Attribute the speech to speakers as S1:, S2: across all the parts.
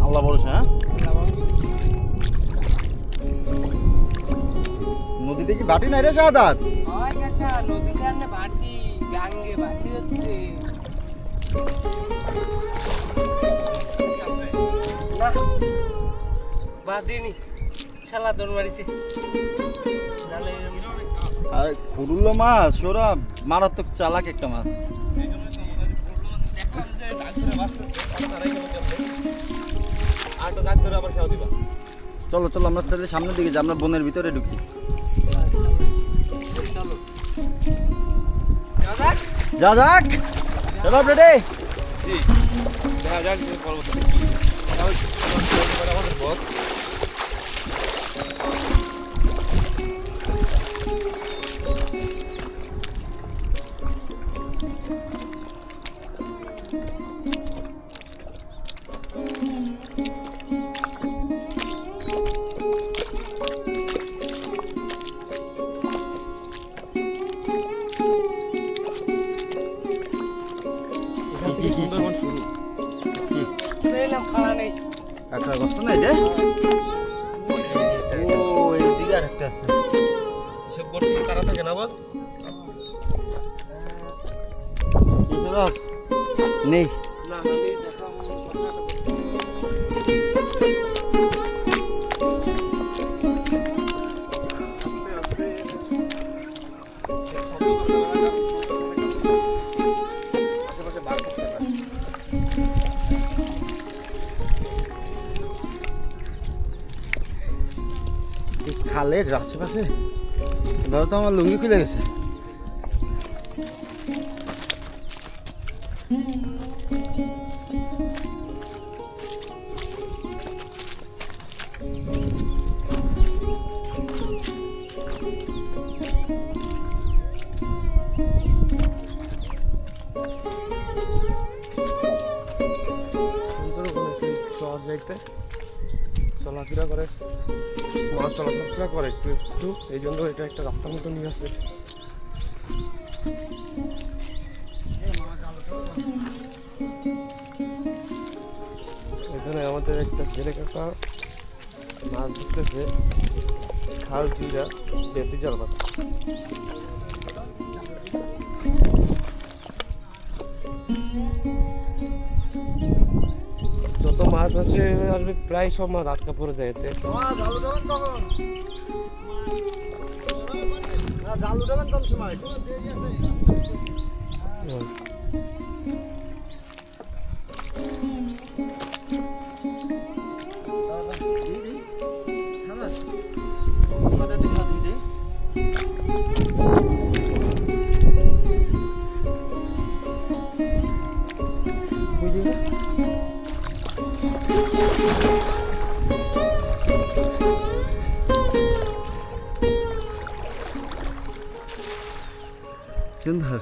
S1: আল্লাহ ভরসা হ্যাঁ? নদীতে কি বাটি নাই রে
S2: হয় নদীতে ভাটি, গাঙ্গে ভাটি হচ্ছে। না, বাঁধিনি। শালা দৌড় মারিছে।
S1: আর কুরুল্লো মাছ ওরা মারাত্মক চালাক একটা মাছ চলো চলো আমরা তাহলে সামনের দিকে যাই আমরা বনের ভিতরে ঢুকি? যা যাক চলো রেডি
S3: দেখা যাক যে
S1: একটা কষ্ট নাই রে ও এই দিকে আর একটা
S3: থাকে না বস?
S1: নেই।
S3: না
S1: খালের আশেপাশে ধরো তো আমার লুঙ্গি খুলে গেছে
S3: সুন্দরবন একটি শহর যাইতে চলাফেরা করে। মানুষ চলাফেরা করে একটু একটু। এই জন্য এটা একটা রাস্তার মতো নিয়ে আসছে। এখানে আমাদের একটা ছেলে কাকা মাছ ধরতেছে। খাল চিরা বেশি জল যত মাছ আছে আসবে প্রায় সব মাছ আটকা পড়ে যায় এতে।
S1: জাল উঠাবেন সময়
S3: Gündar.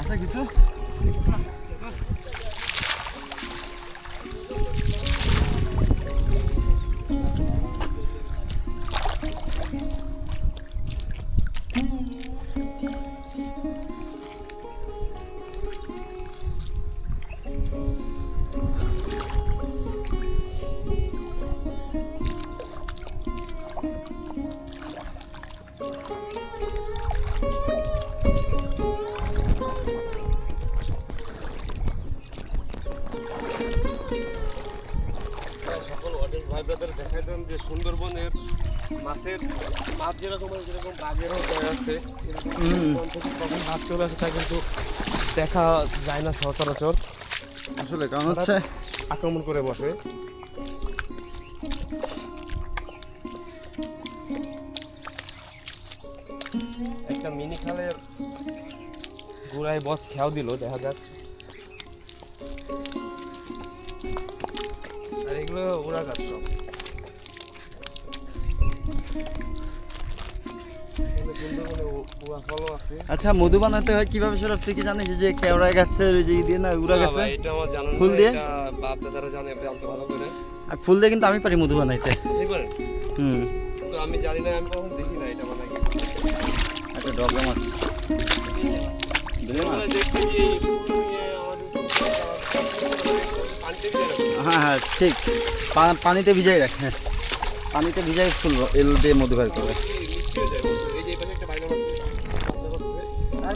S3: Asa gitsin. সুন্দরবনের মাছের মাছ যেরকম যেরকম বাঘেরও দয় আছে। কখন মাছ চলে আসে তা কিন্তু দেখা যায় না সচরাচর।
S1: আসলে কারণ হচ্ছে
S3: আক্রমণ করে বসে। একটা মিনি মিনি খালের গুড়ায় বস খেয়াও দিল দেখা যাক। আর এগুলো ওরা গাছ সব।
S1: আচ্ছা মধু বানাতে হয় কীভাবে সেটা তুই কি জানিস? যে কেওড়া গাছের ওই যে দিয়ে না উড়া গাছে?
S3: এটা আমার জানা
S1: ফুল দিয়ে?
S3: এটা বাপ দাদারা জানে জানতে ভালো করে।
S1: আর ফুল দিয়ে কিন্তু আমি পারি মধু বানাইতে। হুম।
S3: কিন্তু আমি জানি না আমি কখন দেখি না এটা বানাই
S1: একটা ডগা মাছ দিলে
S3: আমরা দেখছি যে এই ফুল নিয়ে আমাদের পানিতে
S1: হ্যাঁ হ্যাঁ ঠিক। পানিতে ভিজাই রাখ। হ্যাঁ পানিতে ভিজাই ফুল এল দিয়ে মধু বের করে
S3: আর